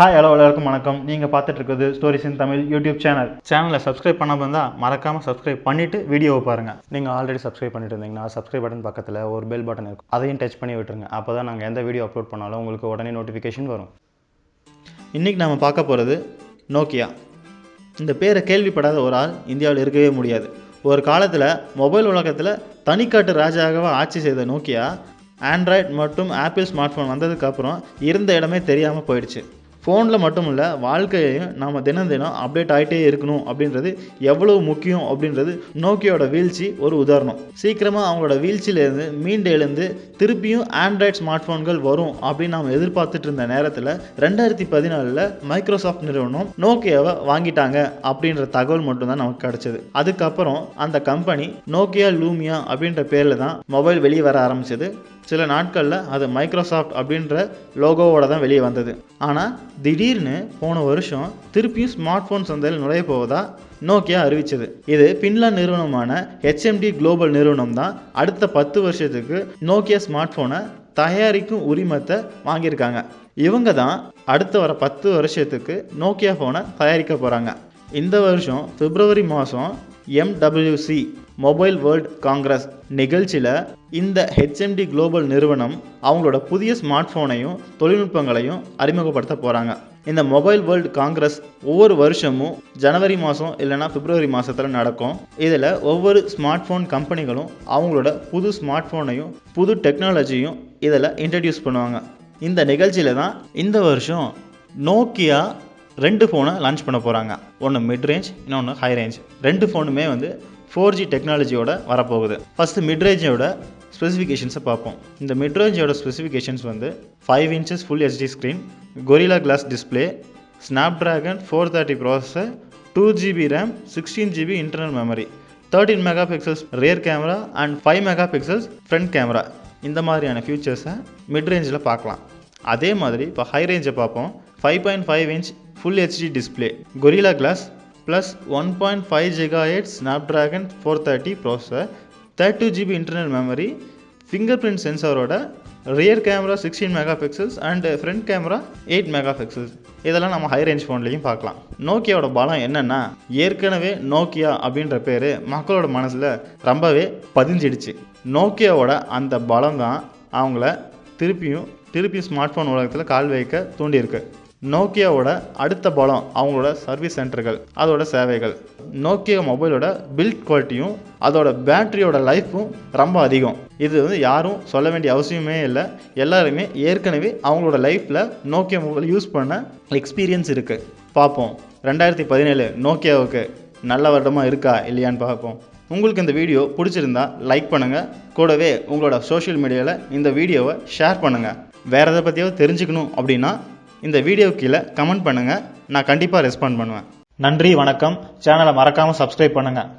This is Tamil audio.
ஹாய் ஹலோ எல்லாருக்கும் வணக்கம். நீங்கள் பார்த்துட்டு இருக்கிறது stories in Tamil YouTube channel சேனலை சப்ஸ்கிரைப் பண்ணாமல் இருந்தால் மறக்காமல் சப்ஸ்கிரைப் பண்ணிவிட்டு வீடியோவை பாருங்கள் நீங்கள் ஆல்ரெடி சப்ஸ்கிரைப் பண்ணிட்டு இருந்தீங்கன்னா சப்ஸ்கிரைப் பட்டன் பக்கத்தில் ஒரு பெல் பட்டன் இருக்கும். அதையும் டச் பண்ணி விட்டுருங்க. அப்போ தான் நாங்கள் எந்த வீடியோ அப்லோட் பண்ணாலும் உங்களுக்கு உடனே நோட்டிஃபிகேஷன் வரும். இன்றைக்கி நம்ம பார்க்க போகிறது நோக்கியா இந்த பேரை கேள்விப்படாத ஒரு ஆள் இந்தியாவில் இருக்கவே முடியாது. ஒரு காலத்தில் மொபைல் உலகத்தில் தனிக்காட்டு ராஜாகவே ஆட்சி செய்த நோக்கியா ஆண்ட்ராய்ட் மற்றும் ஆப்பிள் ஸ்மார்ட் ஃபோன் வந்ததுக்கப்புறம் இருந்த இடமே தெரியாமல் போயிடுச்சு. ஃபோனில் மட்டும் இல்லை வாழ்க்கையையும் நாம் தினம் தினம் அப்டேட் ஆகிட்டே இருக்கணும் அப்படின்றது எவ்வளோ முக்கியம் அப்படின்றது நோக்கியோட வீழ்ச்சி ஒரு உதாரணம். சீக்கிரமாக அவங்களோட வீழ்ச்சியிலேருந்து மீண்டு எழுந்து திருப்பியும் ஆண்ட்ராய்ட் ஸ்மார்ட் ஃபோன்கள் வரும் அப்படின்னு நாம் எதிர்பார்த்துட்டு இருந்த நேரத்தில் ரெண்டாயிரத்தி பதினாலில் மைக்ரோசாஃப்ட் நிறுவனம் நோக்கியாவை வாங்கிட்டாங்க அப்படின்ற தகவல் மட்டும்தான் நமக்கு கிடச்சிது. அதுக்கப்புறம் அந்த கம்பெனி நோக்கியா லூமியா அப்படின்ற பேரில் தான் மொபைல் வெளியே வர ஆரம்பிச்சது. சில நாட்களில் அது மைக்ரோசாஃப்ட் அப்படின்ற லோகோவோட தான் வெளியே வந்தது. ஆனால் திடீர்னு போன வருஷம் திருப்பியும் ஸ்மார்ட் ஃபோன் சந்தையில் நுழைய போவதா நோக்கியா அறிவிச்சது. இது பின்லாந்து நிறுவனமான ஹெச்எம்டி குளோபல் நிறுவனம் தான் அடுத்த பத்து வருஷத்துக்கு நோக்கியா ஸ்மார்ட் ஃபோனை தயாரிக்கும் உரிமத்தை வாங்கியிருக்காங்க. இவங்க தான் அடுத்த வர பத்து வருஷத்துக்கு நோக்கியா ஃபோனை தயாரிக்க போகிறாங்க இந்த வருஷம் பிப்ரவரி மாதம் எம்டபிள்யூசி மொபைல் வேர்ல்ட் காங்கிரஸ் நிகழ்ச்சியில் இந்த ஹெச்எம்டி குளோபல் நிறுவனம் அவங்களோட புதிய ஸ்மார்ட் ஃபோனையும் தொழில்நுட்பங்களையும் அறிமுகப்படுத்த போகிறாங்க இந்த மொபைல் வேர்ல்ட் காங்கிரஸ் ஒவ்வொரு வருஷமும் ஜனவரி மாதம் இல்லைன்னா பிப்ரவரி மாதத்தில் நடக்கும். இதில் ஒவ்வொரு ஸ்மார்ட் ஃபோன் கம்பெனிகளும் அவங்களோட புது ஸ்மார்ட் ஃபோனையும் புது டெக்னாலஜியும் இதில் இன்ட்ரடியூஸ் பண்ணுவாங்க. இந்த நிகழ்ச்சியில் தான் இந்த வருஷம் நோக்கியா ரெண்டு ஃபோனை லான்ச் பண்ண போகிறாங்க ஒன்று மிட் ரேஞ்ச் இன்னொன்று ஹை ரேஞ்ச் ரெண்டு ஃபோனுமே வந்து ஃபோர் ஜி டெக்னாலஜியோட வரப்போகுது. ஃபஸ்ட்டு மிட் ரேஞ்சோட ஸ்பெசிஃபிகேஷன்ஸை பார்ப்போம். இந்த மிட் ரேஞ்சோட ஸ்பெசிஃபிகேஷன்ஸ் வந்து five inches full HD screen Gorilla glass display Snapdragon four thirty processor two GB RAM sixteen GB internal memory thirteen megapixels rear camera and five megapixels front camera இந்த மாதிரியான ஃபியூச்சர்ஸை மிட் ரேஞ்சில் பார்க்கலாம். அதே மாதிரி இப்போ ஹை ரேஞ்சை பார்ப்போம். Five point five inch full HD display Gorilla glass plus one point five giga eight Snapdragon four thirty processor thirty two GB internal memory fingerprint சென்சாரோட rear camera sixteen megapixels and front camera eight megapixels இதெல்லாம் நம்ம ஹை ரேஞ்ச் ஃபோன்லேயும் பார்க்கலாம். நோக்கியாவோட பலம் என்னென்னா ஏற்கனவே நோக்கியா அப்படின்ற பேர் மக்களோட மனசில் ரொம்பவே பதிஞ்சிடுச்சு. நோக்கியாவோட அந்த பலம் தான் அவங்கள திருப்பியும் திருப்பியும் ஸ்மார்ட் ஃபோன் உலகத்தில் கால் வைக்க தூண்டியிருக்கு. நோக்கியாவோட அடுத்த பலம் அவங்களோட சர்வீஸ் சென்டர்கள் அதோட சேவைகள். நோக்கியா மொபைலோட பில்ட் குவாலிட்டியும் அதோட பேட்டரியோட லைஃப்பும் ரொம்ப அதிகம். இது வந்து யாரும் சொல்ல வேண்டிய அவசியமே இல்லை. எல்லாருமே ஏற்கனவே அவங்களோட லைஃப்பில் நோக்கியா மொபைல் யூஸ் பண்ண எக்ஸ்பீரியன்ஸ் இருக்குது பார்ப்போம் ரெண்டாயிரத்தி பதினேழு நோக்கியாவுக்கு நல்ல வருடமாக இருக்கா இல்லையான்னு பார்ப்போம் உங்களுக்கு இந்த வீடியோ பிடிச்சிருந்தா லைக் பண்ணுங்கள் கூடவே உங்களோட சோஷியல் மீடியாவில் இந்த வீடியோவை ஷேர் பண்ணுங்கள் வேறு எதை பற்றியாவது தெரிஞ்சுக்கணும் அப்படின்னா இந்த வீடியோ கீழே கமெண்ட் பண்ணுங்கள் நான் கண்டிப்பாக ரெஸ்பாண்ட் பண்ணுவேன். நன்றி வணக்கம். சேனலை மறக்காமல் சப்ஸ்கிரைப் பண்ணுங்கள்